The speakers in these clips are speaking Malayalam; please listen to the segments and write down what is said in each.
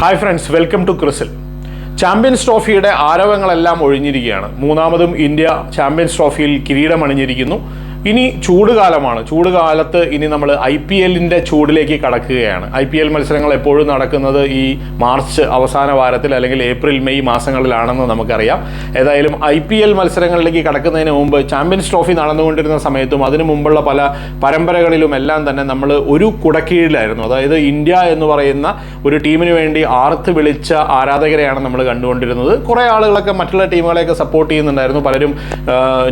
ഹായ് ഫ്രണ്ട്സ് വെൽക്കം ടു ക്രിസിൽ ചാമ്പ്യൻസ് ട്രോഫിയുടെ ആരവങ്ങളെല്ലാം ഒഴിഞ്ഞിരിക്കുകയാണ്. മൂന്നാമതും ഇന്ത്യ ചാമ്പ്യൻസ് ട്രോഫിയിൽ കിരീടം ചൂട് കാലമാണ്. ചൂട് ചൂടുകാലത്ത് ഇനി നമ്മൾ ഐ പി എല്ലിന്റെ ചൂടിലേക്ക് കടക്കുകയാണ്. ഐ പി എൽ മത്സരങ്ങൾ എപ്പോഴും നടക്കുന്നത് ഈ മാർച്ച് അവസാന വാരത്തിൽ അല്ലെങ്കിൽ ഏപ്രിൽ മെയ് മാസങ്ങളിലാണെന്ന് നമുക്കറിയാം. ഏതായാലും ഐ പി എൽ മത്സരങ്ങളിലേക്ക് കടക്കുന്നതിന് മുമ്പ് ചാമ്പ്യൻസ് ട്രോഫി നടന്നുകൊണ്ടിരുന്ന സമയത്തും അതിനു മുമ്പുള്ള പല പരമ്പരകളിലും എല്ലാം തന്നെ നമ്മൾ ഒരു കുടക്കീഴിലായിരുന്നു. അതായത് ഇന്ത്യ എന്ന് പറയുന്ന ഒരു ടീമിന് വേണ്ടി ആർത്ത് വിളിച്ച ആരാധകരെയാണ് നമ്മൾ കണ്ടുകൊണ്ടിരുന്നത്. കുറേ ആളുകളൊക്കെ മറ്റുള്ള ടീമുകളെയൊക്കെ സപ്പോർട്ട് ചെയ്യുന്നുണ്ടായിരുന്നു. പലരും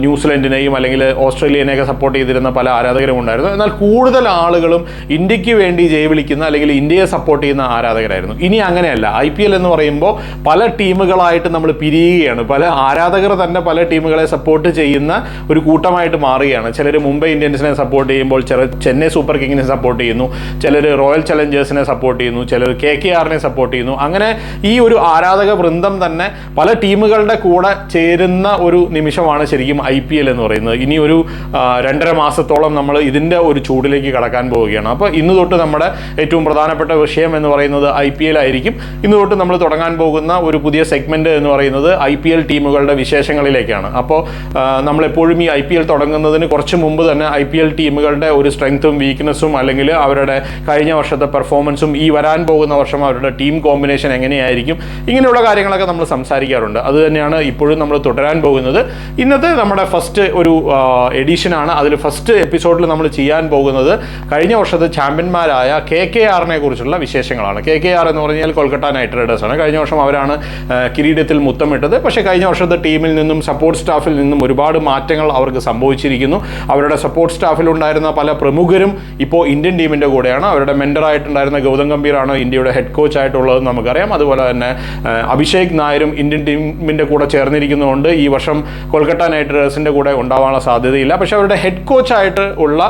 ന്യൂസിലൻഡിനെയും അല്ലെങ്കിൽ ഓസ്ട്രേലിയനെയൊക്കെ സപ്പോർട്ട് ചെയ്തിരുന്ന പല ആരാധകരും ഉണ്ടായിരുന്നു. എന്നാൽ കൂടുതൽ ആളുകളും ഇന്ത്യയ്ക്ക് വേണ്ടി ജയ വിളിക്കുന്ന അല്ലെങ്കിൽ ഇന്ത്യയെ സപ്പോർട്ട് ചെയ്യുന്ന ആരാധകരായിരുന്നു. ഇനി അങ്ങനെയല്ല. ഐ പി എൽ എന്ന് പറയുമ്പോൾ പല ടീമുകളായിട്ട് നമ്മൾ പിരിയുകയാണ്. പല ആരാധകർ തന്നെ പല ടീമുകളെ സപ്പോർട്ട് ചെയ്യുന്ന ഒരു കൂട്ടമായിട്ട് മാറുകയാണ്. ചിലർ മുംബൈ ഇന്ത്യൻസിനെ സപ്പോർട്ട് ചെയ്യുമ്പോൾ ചിലർ ചെന്നൈ സൂപ്പർ കിങ്ങിനെ സപ്പോർട്ട് ചെയ്യുന്നു. ചിലർ റോയൽ ചലഞ്ചേഴ്സിനെ സപ്പോർട്ട് ചെയ്യുന്നു. ചിലർ കെ കെ ആറിനെ സപ്പോർട്ട് ചെയ്യുന്നു. അങ്ങനെ ഈ ഒരു ആരാധക വൃന്ദം തന്നെ പല ടീമുകളുടെ കൂടെ ചേരുന്ന ഒരു നിമിഷമാണ് ശരിക്കും ഐ പി എൽ എന്ന് പറയുന്നത്. ഇനി ഒരു രണ്ടര മാസത്തോളം നമ്മൾ ഇതിന്റെ ഒരു ചൂടിലേക്ക് കടക്കാൻ പോവുകയാണ്. അപ്പോൾ ഇന്ന് തൊട്ട് നമ്മുടെ ഏറ്റവും പ്രധാനപ്പെട്ട വിഷയം എന്ന് പറയുന്നത് ഐ പി എൽ ആയിരിക്കും. ഇന്ന് തൊട്ട് നമ്മൾ തുടങ്ങാൻ പോകുന്ന ഒരു പുതിയ സെഗ്മെന്റ് എന്ന് പറയുന്നത് ഐ പി എൽ ടീമുകളുടെ വിശേഷങ്ങളിലേക്കാണ്. അപ്പോൾ നമ്മളെപ്പോഴും ഈ ഐ പി എൽ തുടങ്ങുന്നതിന് കുറച്ച് മുമ്പ് തന്നെ ഐ പി എൽ ടീമുകളുടെ ഒരു സ്ട്രെങ്ത്തും വീക്ക്നെസ്സും അല്ലെങ്കിൽ അവരുടെ കഴിഞ്ഞ വർഷത്തെ പെർഫോമൻസും ഈ വരാൻ പോകുന്ന വർഷം അവരുടെ ടീം കോമ്പിനേഷൻ എങ്ങനെയായിരിക്കും ഇങ്ങനെയുള്ള കാര്യങ്ങളൊക്കെ നമ്മൾ സംസാരിക്കാറുണ്ട്. അത് തന്നെയാണ് ഇപ്പോഴും നമ്മൾ തുടരാൻ പോകുന്നത്. ഇന്നത്തെ നമ്മുടെ ഫസ്റ്റ് ഒരു എഡിഷനാണ് അതിൽ ഫസ്റ്റ് എപ്പിസോഡിൽ നമ്മൾ ചെയ്യാൻ പോകുന്നത്. കഴിഞ്ഞ വർഷത്തെ ചാമ്പ്യന്മാരായ കെ കെ ആറിനെ കുറിച്ചുള്ള വിശേഷങ്ങളാണ്. കെ കെ ആർ എന്ന് പറഞ്ഞാൽ കൊൽക്കത്ത നൈറ്റ് റൈഡേഴ്സാണ്. ആണ് കഴിഞ്ഞ വർഷം അവരാണ് കിരീടത്തിൽ മുത്തമിട്ടത് പക്ഷേ കഴിഞ്ഞ വർഷത്തെ ടീമിൽ നിന്നും സപ്പോർട്ട് സ്റ്റാഫിൽ നിന്നും ഒരുപാട് മാറ്റങ്ങൾ അവർക്ക് സംഭവിച്ചിരിക്കുന്നു. അവരുടെ സപ്പോർട്ട് സ്റ്റാഫിലുണ്ടായിരുന്ന പല പ്രമുഖരും ഇപ്പോൾ ഇന്ത്യൻ ടീമിന്റെ കൂടെയാണ്. അവരുടെ മെൻഡറായിട്ടുണ്ടായിരുന്ന ഗൗതം ഗംഭീറാണ് ഇന്ത്യയുടെ ഹെഡ് കോച്ച് ആയിട്ടുള്ളത് നമുക്കറിയാം. അതുപോലെ തന്നെ അഭിഷേക് നായരും ഇന്ത്യൻ ടീമിന്റെ കൂടെ ചേർന്നിരിക്കുന്നതുകൊണ്ട് ഈ വർഷം കൊൽക്കത്ത നൈറ്റ് റൈഡേഴ്സിന്റെ കൂടെ ഉണ്ടാവാനുള്ള സാധ്യതയില്ല. പക്ഷേ അവരുടെ ഹെഡ് കോച്ചായിട്ട് ഉള്ള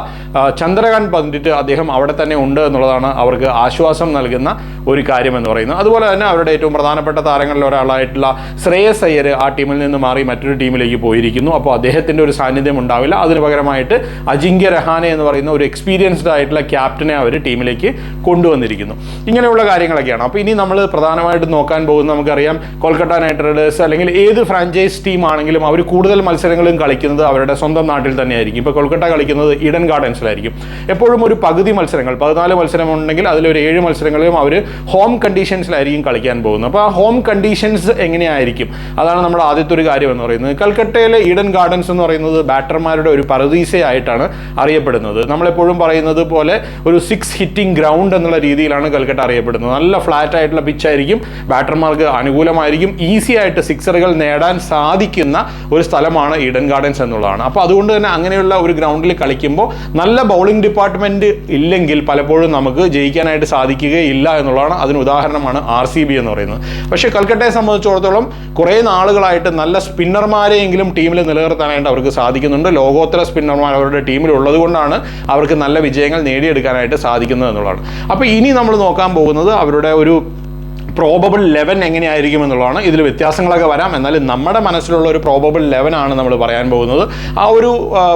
ചന്ദ്രകാന്ത് പണ്ഡിറ്റ് അദ്ദേഹം അവിടെ തന്നെ ഉണ്ട് എന്നുള്ളതാണ് അവർക്ക് ആശ്വാസം നൽകുന്ന ഒരു കാര്യം എന്ന് പറയുന്നത് അതുപോലെ തന്നെ അവരുടെ ഏറ്റവും പ്രധാനപ്പെട്ട താരങ്ങളിൽ ഒരാളായിട്ടുള്ള ശ്രേയസ് അയ്യർ ആ ടീമിൽ നിന്ന് മാറി മറ്റൊരു ടീമിലേക്ക് പോയിരിക്കുന്നു. അപ്പോൾ അദ്ദേഹത്തിന്റെ ഒരു സാന്നിധ്യം ഉണ്ടാവില്ല. അതിന് പകരമായിട്ട് അജിങ്ക്യ രഹാനെ എന്ന് പറയുന്ന ഒരു എക്സ്പീരിയൻസ്ഡ് ആയിട്ടുള്ള ക്യാപ്റ്റനെ അവർ ടീമിലേക്ക് കൊണ്ടുവന്നിരിക്കുന്നു. ഇങ്ങനെയുള്ള കാര്യങ്ങളൊക്കെയാണ്. അപ്പോൾ ഇനി നമ്മൾ പ്രധാനമായിട്ട് നോക്കാൻ പോകുന്നത് നമുക്കറിയാം കൊൽക്കത്ത നൈറ്റ് റൈഡേഴ്സ് അല്ലെങ്കിൽ ഏത് ഫ്രാഞ്ചൈസ് ടീം ആണെങ്കിലും അവർ കൂടുതൽ മത്സരങ്ങളും കളിക്കുന്നത് അവരുടെ സ്വന്തം നാട്ടിൽ തന്നെയായിരിക്കും. ഇപ്പോൾ കൊൽക്കത്ത കളിക്കുന്നത് ഈഡൻ ഗാർഡൻസിലായിരിക്കും എപ്പോഴും ഒരു പകുതി മത്സരങ്ങൾ പതിനാല് മത്സരം ഉണ്ടെങ്കിൽ അതിലൊരു ഏഴ് മത്സരങ്ങളിലും അവർ ഹോം കണ്ടീഷൻസിലായിരിക്കും കളിക്കാൻ പോകുന്നത്. അപ്പോൾ ആ ഹോം കണ്ടീഷൻസ് എങ്ങനെയായിരിക്കും? അതാണ് നമ്മുടെ ആദ്യത്തെ ഒരു കാര്യം എന്ന് പറയുന്നത്. കൽക്കട്ടയിലെ ഈഡൻ ഗാർഡൻസ് എന്ന് പറയുന്നത് ബാറ്റർമാരുടെ ഒരു പരദീസയായിട്ടാണ് അറിയപ്പെടുന്നത്. നമ്മളെപ്പോഴും പറയുന്നത് പോലെ ഒരു സിക്സ് ഹിറ്റിംഗ് ഗ്രൗണ്ട് എന്നുള്ള രീതിയിലാണ് കൽക്കട്ട അറിയപ്പെടുന്നത്. നല്ല ഫ്ലാറ്റ് ആയിട്ടുള്ള പിച്ചായിരിക്കും ബാറ്റർമാർക്ക് അനുകൂലമായിരിക്കും. ഈസി ആയിട്ട് സിക്സറുകൾ നേടാൻ സാധിക്കുന്ന ഒരു സ്ഥലമാണ് ഈഡൻ ഗാർഡൻസ് എന്നുള്ളതാണ്. അപ്പോൾ അതുകൊണ്ട് തന്നെ അങ്ങനെയുള്ള ഒരു ഗ്രൗണ്ടിൽ കളിക്കുമ്പോൾ നല്ല ബൗളിംഗ് ഡിപ്പാർട്ട്മെന്റ് ഇല്ലെങ്കിൽ പലപ്പോഴും നമുക്ക് ജയിക്കാനായിട്ട് സാധിക്കുകയില്ല എന്നുള്ളതാണ് അതിന് ഉദാഹരണമാണ് ആർ സി ബി എന്ന് പറയുന്നത്. പക്ഷേ കൽക്കട്ടയെ സംബന്ധിച്ചിടത്തോളം കുറേ നാളുകളായിട്ട് നല്ല സ്പിന്നർമാരെയെങ്കിലും ടീമിൽ നിലനിർത്താനായിട്ട് അവർക്ക് സാധിക്കുന്നുണ്ട്. ലോകോത്തര സ്പിന്നർമാർ അവരുടെ ടീമിൽ ഉള്ളതുകൊണ്ടാണ് അവർക്ക് നല്ല വിജയങ്ങൾ നേടിയെടുക്കാനായിട്ട് സാധിക്കുന്നത് എന്നുള്ളതാണ്. അപ്പോൾ ഇനി നമ്മൾ നോക്കാൻ പോകുന്നത് അവരുടെ ഒരു പ്രോബബിൾ ലെവൻ എങ്ങനെയായിരിക്കും എന്നുള്ളതാണ്. ഇതിൽ വ്യത്യാസങ്ങളൊക്കെ വരാം. എന്നാലും നമ്മുടെ മനസ്സിലുള്ള ഒരു പ്രോബബിൾ ലെവൻ ആണ് നമ്മൾ പറയാൻ പോകുന്നത്. ആ ഒരു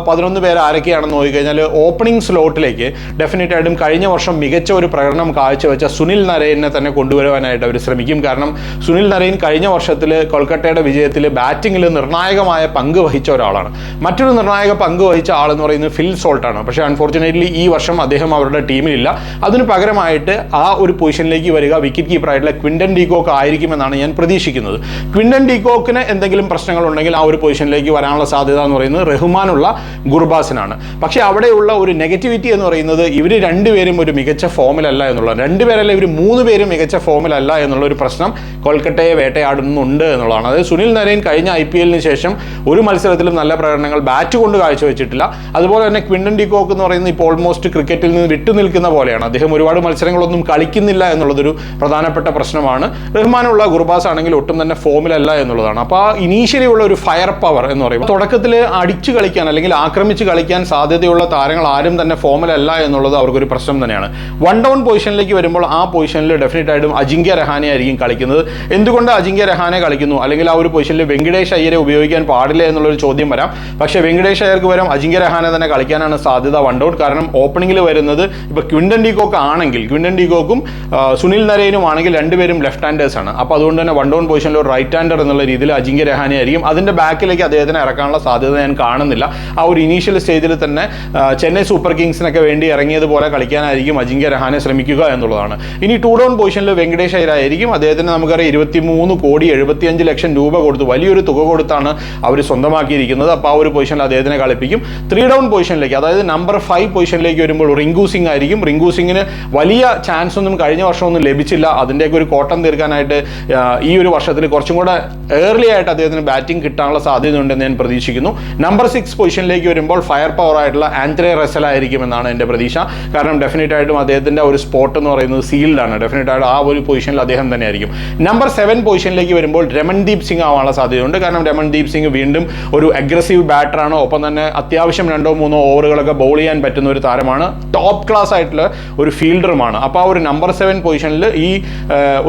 പതിനൊന്ന് പേര് ആരൊക്കെയാണെന്ന് നോക്കിക്കഴിഞ്ഞാൽ ഓപ്പണിംഗ് സ്ലോട്ടിലേക്ക് ഡെഫിനറ്റ് ആയിട്ടും കഴിഞ്ഞ വർഷം മികച്ച ഒരു പ്രകടനം കാഴ്ചവെച്ച സുനിൽ നരേനെ തന്നെ കൊണ്ടുവരുവാനായിട്ട് അവർ ശ്രമിക്കും. കാരണം സുനിൽ നരേൻ കഴിഞ്ഞ വർഷത്തിൽ കൊൽക്കത്തയുടെ വിജയത്തിൽ ബാറ്റിങ്ങിൽ നിർണായകമായ പങ്ക് വഹിച്ച ഒരാളാണ്. മറ്റൊരു നിർണായക പങ്ക് വഹിച്ച ആളെന്ന് പറയുന്നത് ഫിൽ സോൾട്ടാണ് പക്ഷേ അൺഫോർച്ചുനേറ്റ്ലി ഈ വർഷം അദ്ദേഹം അവരുടെ ടീമിലില്ല അതിന് പകരമായിട്ട് ആ ഒരു പൊസിഷനിലേക്ക് വരിക വിക്കറ്റ് കീപ്പറായിട്ടുള്ള ക്വിൻഡൻ ഡീകോക്ക് ആയിരിക്കുമെന്നാണ് ഞാൻ പ്രതീക്ഷിക്കുന്നത്. ക്വിൻഡൻ ഡീകോക്കിന് എന്തെങ്കിലും പ്രശ്നങ്ങളുണ്ടെങ്കിൽ ആ ഒരു പൊസിഷനിലേക്ക് വരാനുള്ള സാധ്യത എന്ന് പറയുന്നത് റഹ്മാനുള്ള ഗുർബാസിനാണ്. പക്ഷേ അവിടെയുള്ള ഒരു നെഗറ്റിവിറ്റി എന്ന് പറയുന്നത് ഇവർ രണ്ടുപേരും ഒരു മികച്ച ഫോമിലല്ല എന്നുള്ളതാണ്. രണ്ടുപേരല്ല ഇവർ മൂന്ന് പേരും മികച്ച ഫോമിലല്ല എന്നുള്ള ഒരു പ്രശ്നം കൊൽക്കട്ടയെ വേട്ടയാടുന്നുണ്ട് എന്നുള്ളതാണ്. അതായത് സുനിൽ നരേൻ കഴിഞ്ഞ ഐ പി എല്ലിന് ശേഷം ഒരു മത്സരത്തിലും നല്ല പ്രകടനങ്ങൾ ബാറ്റ് കൊണ്ട് കാഴ്ചവെച്ചിട്ടില്ല. അതുപോലെ തന്നെ ക്വിൻഡൻ ഡിക്കോക്ക് എന്ന് പറയുന്നത് ഇപ്പോൾ ഓൾമോസ്റ്റ് ക്രിക്കറ്റിൽ നിന്ന് വിട്ടു നിൽക്കുന്ന പോലെയാണ്. അദ്ദേഹം ഒരുപാട് മത്സരങ്ങളൊന്നും കളിക്കുന്നില്ല എന്നുള്ളതൊരു പ്രധാനപ്പെട്ട പ്രശ്നമാണ്. റഹ്മാനുള്ള ഗുർബാസ് ആണെങ്കിൽ ഒട്ടും തന്നെ ഫോമിലല്ല എന്നുള്ളതാണ്. അപ്പോൾ ആ ഇനീഷ്യലി ഉള്ള ഒരു ഫയർ പവർ എന്ന് പറയുമ്പോൾ തുടക്കത്തിൽ അടിച്ചു കളിക്കാൻ അല്ലെങ്കിൽ ആക്രമിച്ച് കളിക്കാൻ സാധ്യതയുള്ള താരങ്ങൾ ആരും തന്നെ ഫോമിലല്ല എന്നുള്ളത് അവർക്കൊരു പ്രശ്നം തന്നെയാണ്. വൺ ഡൗൺ പൊസിഷനിലേക്ക് വരുമ്പോൾ ആ പൊസിഷനിൽ ഡെഫിനറ്റ് ആയിട്ടും അജിങ്ക്യ രഹാനെ ആയിരിക്കും കളിക്കുന്നത്. എന്തുകൊണ്ട് അജിങ്ക്യ രഹാനെ കളിക്കുന്നു? അല്ലെങ്കിൽ ആ ഒരു പൊസിഷനിൽ വെങ്കടേഷ് അയ്യരെ ഉപയോഗിക്കാൻ പാടില്ല എന്നുള്ളൊരു ചോദ്യം വരാം. പക്ഷേ വെങ്കടേഷ് അയ്യർക്ക് വരാം അജിങ്ക്യ രഹാനെ തന്നെ കളിക്കാനാണ് സാധ്യത വൺ ഡൗൺ കാരണം ഓപ്പണിംഗിൽ വരുന്നത് ഇപ്പോൾ ക്വിൻഡൻ ഡീകോക്ക് ആണെങ്കിൽ ക്വിൻഡൻ ഡീകോക്കും സുനിൽ നരേനും ആണെങ്കിൽ രണ്ടുപേരും രണ്ടുപേരും ലെഫ്റ്റ് ഹാൻഡേഴ്സ് ആണ്. അപ്പോൾ അതുകൊണ്ട് തന്നെ വൺ ഡൗൺ പൊസിഷനിൽ ഒരു റൈറ്റ് ഹാൻഡർ എന്നുള്ള രീതിയിൽ അജിങ്ക്യ രഹാനെ ആയിരിക്കും. അതിന്റെ ബാക്കിലേക്ക് അദ്ദേഹത്തിന് ഇറക്കാനുള്ള സാധ്യത ഞാൻ കാണുന്നില്ല. ആ ഒരു ഇനീഷ്യൽ സ്റ്റേജിൽ തന്നെ ചെന്നൈ സൂപ്പർ കിങ്സിനൊക്കെ വേണ്ടി ഇറങ്ങിയതുപോലെ കളിക്കാനായിരിക്കും അജിങ്ക്യ രഹാനെ ശ്രമിക്കുക എന്നുള്ളതാണ്. ഇനി ടു ഡൗൺ പൊസിഷനിൽ വെങ്കടേഷ് അയ്യരായിരിക്കും അദ്ദേഹത്തിന് നമുക്കറിയാം ഇരുപത്തി മൂന്ന് കോടി എഴുപത്തിയഞ്ച് ലക്ഷം രൂപ കൊടുത്ത് വലിയൊരു തുക കൊടുത്താണ് അവർ സ്വന്തമാക്കിയിരിക്കുന്നത്. അപ്പോൾ ആ ഒരു പൊസിഷനിൽ അദ്ദേഹത്തിനെ കളിപ്പിക്കും. ത്രീ ഡൗൺ പൊസിഷനിലേക്ക് അതായത് നമ്പർ ഫൈവ് പൊസിഷനിലേക്ക് വരുമ്പോൾ റിങ്കു സിംഗ് ആയിരിക്കും. റിങ്കു സിംഗിന് വലിയ ചാൻസ് ഒന്നും കഴിഞ്ഞ വർഷമൊന്നും ലഭിച്ചില്ല. അതിന്റെയൊക്കെ ഒരു കോട്ടം തീർക്കാനായിട്ട് ഈ ഒരു വർഷത്തിൽ കുറച്ചും കൂടെ ഏർലി ആയിട്ട് അദ്ദേഹത്തിന് ബാറ്റിംഗ് കിട്ടാനുള്ള സാധ്യത ഉണ്ടെന്ന് ഞാൻ പ്രതീക്ഷിക്കുന്നു. നമ്പർ സിക്സ് പൊസിഷനിലേക്ക് വരുമ്പോൾ ഫയർ പവർ ആയിട്ടുള്ള ആൻഡ്രേ റെസൽ ആയിരിക്കും എന്നാണ് എന്റെ പ്രതീക്ഷ. കാരണം ഡെഫിനറ്റ് ആയിട്ടും അദ്ദേഹത്തിന്റെ ഒരു സ്പോട്ട് എന്ന് പറയുന്നത് സീൽഡാണ് ഡെഫിനറ്റ് ആയിട്ട് ആ ഒരു പൊസിഷനിൽ അദ്ദേഹം തന്നെയായിരിക്കും. നമ്പർ സെവൻ പൊസിഷനിലേക്ക് വരുമ്പോൾ രമൺദീപ് സിംഗ് ആവാനുള്ള സാധ്യതയുണ്ട്. കാരണം രമൺദീപ് സിംഗ് വീണ്ടും ഒരു അഗ്രസീവ് ബാറ്ററാണ് ഒപ്പം തന്നെ അത്യാവശ്യം രണ്ടോ മൂന്നോ ഓവറുകളൊക്കെ ബോൾ ചെയ്യാൻ പറ്റുന്ന ഒരു താരമാണ്. ടോപ്പ് ക്ലാസ് ആയിട്ടുള്ള ഒരു ഫീൽഡറുമാണ് അപ്പോൾ ആ ഒരു നമ്പർ സെവൻ പൊസിഷനിൽ ഈ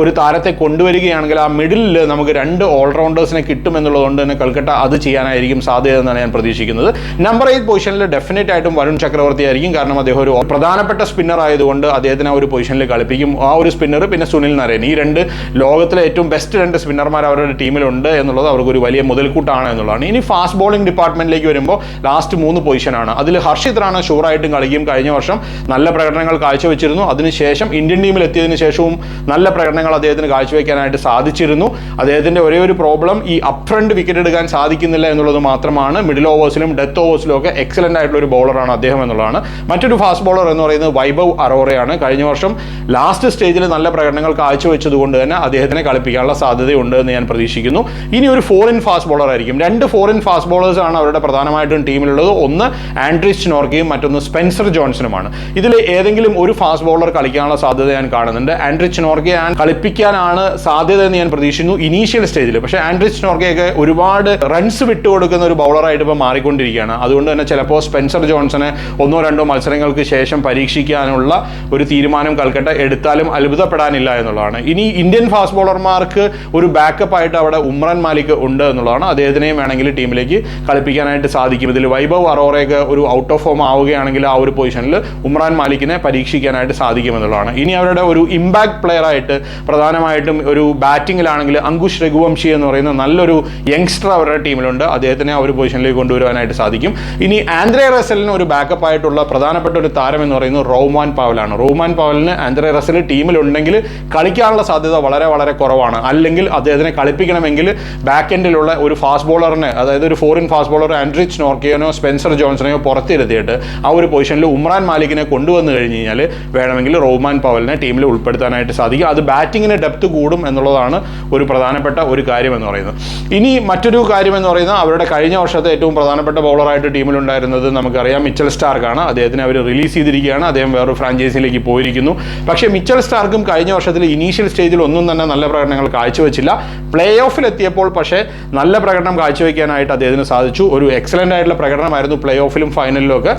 ഒരു താരത്തെ കൊണ്ടുവരികയാണെങ്കിൽ ആ മിഡിലിൽ നമുക്ക് രണ്ട് ഓൾറൗണ്ടേഴ്സിനെ കിട്ടും എന്നുള്ളതുകൊണ്ട് തന്നെ കൽക്കട്ട അത് ചെയ്യാനായിരിക്കും സാധ്യത എന്നാണ് ഞാൻ പ്രതീക്ഷിക്കുന്നത്. നമ്പർ എയ്റ്റ് പൊസിഷനിൽ ഡെഫിനറ്റ് ആയിട്ടും വരുൺ ചക്രവർത്തി ആയിരിക്കും. കാരണം അദ്ദേഹം ഒരു പ്രധാനപ്പെട്ട സ്പിന്നർ ആയതുകൊണ്ട് അദ്ദേഹത്തിന് ആ ഒരു പൊസിഷനിൽ കളിപ്പിക്കും. ആ ഒരു സ്പിന്നർ പിന്നെ സുനിൽ നരേൻ. ഈ രണ്ട് ലോകത്തിലെ ഏറ്റവും ബെസ്റ്റ് രണ്ട് സ്പിന്നർമാർ അവരുടെ ടീമിലുണ്ട് എന്നുള്ളത് അവർക്ക് ഒരു വലിയ മുതൽക്കൂട്ടാണ് എന്നുള്ളതാണ്. ഇനി ഫാസ്റ്റ് ബോളിംഗ് ഡിപ്പാർട്ട്മെന്റിലേക്ക് വരുമ്പോൾ ലാസ്റ്റ് മൂന്ന് പൊസിഷനാണ് അതിൽ ഹർഷിത് റാണ ഷൂറായിട്ടും കളിക്കും. കഴിഞ്ഞ വർഷം നല്ല പ്രകടനങ്ങൾ കാഴ്ചവെച്ചിരുന്നു. അതിനുശേഷം ഇന്ത്യൻ ടീമിൽ എത്തിയതിനു ശേഷവും നല്ല പ്രകടനങ്ങൾ അദ്ദേഹത്തിന് കാഴ്ചവെക്കാനായിട്ട് സാധിച്ചിരുന്നു. അദ്ദേഹത്തിന്റെ ഒരേ ഒരു പ്രോബ്ലം ഈ അപ് ഫ്രണ്ട് വിക്കറ്റ് എടുക്കാൻ സാധിക്കുന്നില്ല എന്നുള്ളത് മാത്രമാണ് മിഡിൽ ഓവേഴ്സിലും ഡെത്ത് ഓവേഴ്സിലും ഒക്കെ എക്സലന്റ് ആയിട്ടുള്ള ഒരു ബോളറാണ് അദ്ദേഹം എന്നുള്ളതാണ്. മറ്റൊരു ഫാസ്റ്റ് ബോളർ എന്ന് പറയുന്നത് വൈഭവ് അറോറയാണ്. കഴിഞ്ഞ വർഷം ലാസ്റ്റ് സ്റ്റേജിൽ നല്ല പ്രകടനങ്ങൾ കാഴ്ചവെച്ചതുകൊണ്ട് തന്നെ അദ്ദേഹത്തിനെ കളിപ്പിക്കാനുള്ള സാധ്യതയുണ്ട് എന്ന് ഞാൻ പ്രതീക്ഷിക്കുന്നു. ഇനി ഒരു ഫോറിൻ ഫാസ്റ്റ് ബോളർ ആയിരിക്കും. രണ്ട് ഫോറിൻ ഫാസ്റ്റ് ബോളേഴ്സ് ആണ് അവരുടെ പ്രധാനമായിട്ടും ടീമിലുള്ളത്. ഒന്ന് ആൻഡ്രിസ് നോർക്കയും മറ്റൊന്ന് സ്പെൻസർ ജോൺസനുമാണ് ഇതിൽ ഏതെങ്കിലും ഒരു ഫാസ്റ്റ് ബോളർ കളിക്കാനുള്ള സാധ്യത ഞാൻ കാണുന്നുണ്ട്. ആൻഡ്രിച്ച് നോർക്കെ ഞാൻ കളിപ്പിക്കാനാണ് സാധ്യത എന്ന് ഞാൻ പ്രതീക്ഷിക്കുന്നു ഇനീഷ്യൽ സ്റ്റേജിൽ പക്ഷേ ആൻഡ്രിസ് നോർക്കയൊക്കെ ഒരുപാട് റൺസ് വിട്ടുകൊടുക്കുന്ന ഒരു ബൗളറായിട്ട് ഇപ്പോൾ മാറിക്കൊണ്ടിരിക്കുകയാണ്. അതുകൊണ്ട് തന്നെ ചിലപ്പോൾ സ്പെൻസർ ജോൺസനെ ഒന്നോ രണ്ടോ മത്സരങ്ങൾക്ക് ശേഷം പരീക്ഷിക്കാനുള്ള ഒരു തീരുമാനം കൽക്കട്ട എടുത്താലും അത്ഭുതപ്പെടാനില്ല എന്നുള്ളതാണ്. ഇനി ഇന്ത്യൻ ഫാസ്റ്റ് ബോളർമാർക്ക് ഒരു ബാക്കപ്പ് ആയിട്ട് അവിടെ ഉമ്രാൻ മാലിക് ഉണ്ട് എന്നുള്ളതാണ്. അദ്ദേഹത്തിനെയും വേണമെങ്കിൽ ടീമിലേക്ക് കളിപ്പിക്കാനായിട്ട് സാധിക്കും. ഇതിൽ വൈഭവ് അറോറയൊക്കെ ഒരു ഔട്ട് ഓഫ് ഫോം ആവുകയാണെങ്കിൽ ആ ഒരു പൊസിഷനിൽ ഉമ്രാൻ മാലിക്കിനെ പരീക്ഷിക്കാനായിട്ട് സാധിക്കുമെന്നുള്ളതാണ് ഇനി അവരുടെ ഒരു ഇമ്പാക്ട് പ്ലെയർ ആയിട്ട് പ്രധാനമായിട്ടും ഒരു ബാറ്റിങ്ങിലാണെങ്കിൽ അങ്കുഷ് രഘുവംശി എന്ന് പറയുന്ന നല്ലൊരു യങ്സ്റ്റർ അവരുടെ ടീമിലുണ്ട്. അദ്ദേഹത്തിനെ ആ ഒരു പൊസിഷനിലേക്ക് കൊണ്ടുവരാനായിട്ട് സാധിക്കും. ഇനി ആന്ദ്രേ റസലിന് ഒരു ബാക്കപ്പ് ആയിട്ടുള്ള പ്രധാനപ്പെട്ട ഒരു താരം എന്ന് പറയുന്നത് റോമാൻ പാവലാണ്. റോമാൻ പാവലിന് ആന്ദ്രേ റസൽ ടീമിലുണ്ടെങ്കിൽ കളിക്കാനുള്ള സാധ്യത വളരെ വളരെ കുറവാണ്. അല്ലെങ്കിൽ അദ്ദേഹത്തിനെ കളിപ്പിക്കണമെങ്കിൽ ബാക്ക് എൻഡിലുള്ള ഒരു ഫാസ്റ്റ് ബോളറിനെ അതായത് ഒരു ഫോറിൻ ഫാസ്റ്റ് ബോളർ ആൻഡ്രിച്ച് നോർക്കിയനോ സ്പെൻസർ ജോൺസണെയോ പുറത്തിരുത്തിയിട്ട് ആ ഒരു പൊസിഷനിൽ ഉമ്രാൻ മാലിക്കിനെ കൊണ്ടുവന്നു കഴിഞ്ഞ് കഴിഞ്ഞാൽ വേണമെങ്കിൽ റോമാൻ പവലിനെ ടീമിൽ ഉൾപ്പെടുത്താനായിട്ട് സാധിക്കും. അത് ബാറ്റിങ്ങിന് ഡെപ്ത് കൂടും എന്നുള്ളതാണ് ഒരു പ്രധാനപ്പെട്ട ഒരു കാര്യം എന്ന് പറയുന്നത്. ഇനി മറ്റൊരു കാര്യം എന്ന് പറയുന്നത് അവരുടെ കഴിഞ്ഞ വർഷത്തെ ഏറ്റവും പ്രധാനപ്പെട്ട ബൗളറായിട്ട് ടീമിലുണ്ടായിരുന്നത് നമുക്കറിയാം മിച്ചൽ സ്റ്റാർക്കാണ്. അദ്ദേഹത്തിനെ അവർ റിലീസ് ചെയ്തിരിക്കുകയാണ്. അദ്ദേഹം വേറൊരു ഫ്രാഞ്ചൈസിയിലേക്ക് പോയിരിക്കുന്നു. പക്ഷേ മിച്ചൽ സ്റ്റാർക്കും കഴിഞ്ഞ വർഷത്തിൽ ഇനീഷ്യൽ സ്റ്റേജിൽ ഒന്നും തന്നെ നല്ല പ്രകടനങ്ങൾ കാഴ്ചവെച്ചില്ല. പ്ലേ ഓഫിൽ എത്തിയപ്പോൾ പക്ഷേ നല്ല പ്രകടനം കാഴ്ചവെക്കാനായിട്ട് അദ്ദേഹത്തിന് സാധിച്ചു. ഒരു എക്സലന്റ് ആയിട്ടുള്ള പ്രകടനമായിരുന്നു പ്ലേ ഓഫിലും ഫൈനലിലും ഒക്കെ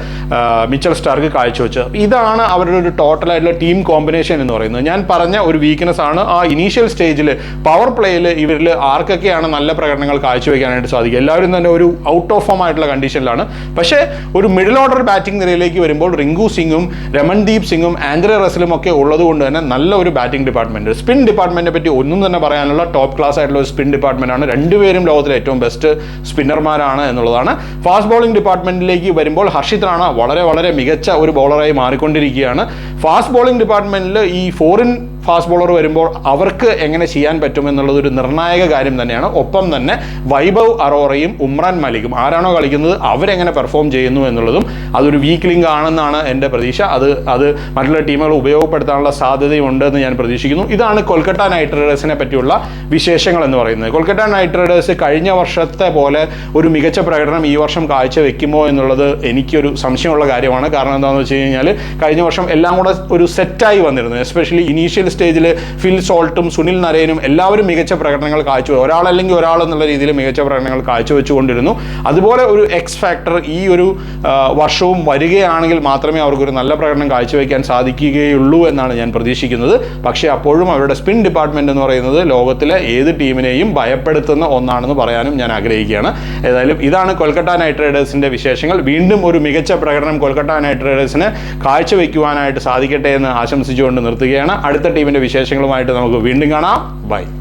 മിച്ചൽ സ്റ്റാർക്ക് കാഴ്ചവെച്ചത്. ഇതാണ് അവരുടെ ഒരു ടോട്ടലായിട്ടുള്ള ടീം കോമ്പിനേഷൻ എന്ന് പറയുന്നത്. ഞാൻ പറഞ്ഞ ഒരു വീക്ക്നെസ് ആണ് ആ ഇനീഷ്യൽ സ്റ്റേജിൽ പവർ പ്ലേയിൽ ഇവരിൽ ആർക്കൊക്കെയാണ് നല്ല പ്രകടനങ്ങൾ കാഴ്ചവെക്കാനായിട്ട് സാധിക്കുക. എല്ലാവരും തന്നെ ഒരു ഔട്ട് ഓഫ് ഫോം ആയിട്ടുള്ള കണ്ടീഷനിലാണ് പക്ഷേ ഒരു മിഡിൽ ഓർഡർ ബാറ്റിംഗ് നിരയിലേക്ക് വരുമ്പോൾ റിങ്കു സിംഗും രമൺദീപ് സിംഗും ആൻഡ്രെ റസലും ഒക്കെ ഉള്ളത് കൊണ്ട് തന്നെ നല്ല ഒരു ബാറ്റിംഗ് ഡിപ്പാർട്ട്മെന്റ് സ്പിൻ ഡിപ്പാർട്ട്മെന്റിനെ പറ്റി ഒന്നും തന്നെ പറയാനുള്ള ടോപ്പ് ക്ലാസ് ആയിട്ടുള്ള ഒരു സ്പിൻ ഡിപ്പാർട്ട്മെന്റ് ആണ് രണ്ടുപേരും ലോകത്തിലെ ഏറ്റവും ബെസ്റ്റ് സ്പിന്നർമാരാണ് എന്നുള്ളതാണ്. ഫാസ്റ്റ് ബോളിംഗ് ഡിപ്പാർട്ട്മെന്റിലേക്ക് വരുമ്പോൾ ഹർഷിത് റാണ വളരെ വളരെ മികച്ച ഒരു ബോളറായി മാറിക്കൊണ്ടിരിക്കുകയാണ്. ഫാസ്റ്റ് ബോളിംഗ് ഡിപ്പാർട്ട്മെന്റിൽ ഈ ഫോറിൻ ഫാസ്റ്റ് ബോളർ വരുമ്പോൾ അവർക്ക് എങ്ങനെ ചെയ്യാൻ പറ്റും എന്നുള്ളത് ഒരു നിർണായക കാര്യം തന്നെയാണ്. ഒപ്പം തന്നെ വൈഭവ് അറോറയും ഉമ്രാൻ മലിക്കും ആരാണോ കളിക്കുന്നത് അവരെങ്ങനെ പെർഫോം ചെയ്യുന്നു എന്നുള്ളതും അതൊരു വീക്ക് ലിങ്ക് ആണെന്നാണ് എന്റെ പ്രതീക്ഷ. അത് അത് മറ്റുള്ള ടീമുകൾ ഉപയോഗപ്പെടുത്താനുള്ള സാധ്യതയുണ്ട് എന്ന് ഞാൻ പ്രതീക്ഷിക്കുന്നു. ഇതാണ് കൊൽക്കത്ത നൈറ്റ് റൈഡേഴ്സിനെ പറ്റിയുള്ള വിശേഷങ്ങൾ എന്ന് പറയുന്നത്. കൊൽക്കത്ത നൈറ്റ് റൈഡേഴ്സ് കഴിഞ്ഞ വർഷത്തെ പോലെ ഒരു മികച്ച പ്രകടനം ഈ വർഷം കാഴ്ച കാഴ്ചവെക്കുമോ എന്നുള്ളത് എനിക്കൊരു സംശയമുള്ള കാര്യമാണ്. കാരണം എന്താണെന്ന് വെച്ച് കഴിഞ്ഞാൽ കഴിഞ്ഞ വർഷം എല്ലാം കൂടെ ഒരു സെറ്റായി വന്നിരുന്നു. എസ്പെഷ്യലി ഇനീഷ്യൽ സ്റ്റേജിൽ ഫിൽ സോൾട്ടും സുനിൽ നരേനും എല്ലാവരും മികച്ച പ്രകടനങ്ങൾ കാഴ്ച ഒരാളല്ലെങ്കിൽ ഒരാൾ എന്നുള്ള രീതിയിൽ മികച്ച പ്രകടനങ്ങൾ കാഴ്ചവെച്ചുകൊണ്ടിരുന്നു. അതുപോലെ ഒരു എക്സ് ഫാക്ടർ ഈ ഒരു വർഷവും വരികയാണെങ്കിൽ മാത്രമേ അവർക്കൊരു നല്ല പ്രകടനം കാഴ്ചവെക്കാൻ സാധിക്കുകയുള്ളൂ എന്നാണ് ഞാൻ പ്രതീക്ഷിക്കുന്നത്. പക്ഷേ അപ്പോഴും അവരുടെ സ്പിൻ ഡിപ്പാർട്ട്മെന്റ് എന്ന് പറയുന്നത് ലോകത്തിലെ ഏത് ടീമിനെയും ഭയപ്പെടുത്തുന്ന ഒന്നാണെന്ന് പറയാനും ഞാൻ ആഗ്രഹിക്കുകയാണ്. ഏതായാലും ഇതാണ് കൊൽക്കത്ത നൈറ്റ് റൈഡേഴ്സിന്റെ വിശേഷങ്ങൾ. വീണ്ടും ഒരു മികച്ച പ്രകടനം കൊൽക്കത്ത നൈറ്റ് റൈഡേഴ്സിന് കാഴ്ചവെക്കുവാനായിട്ട് സാധിക്കട്ടെ എന്ന് ആശംസിച്ചുകൊണ്ട് നിർത്തുകയാണ്. അടുത്ത ടീമിന്റെ വിശേഷങ്ങളുമായിട്ട് നമുക്ക് വീണ്ടും കാണാം. ബൈ.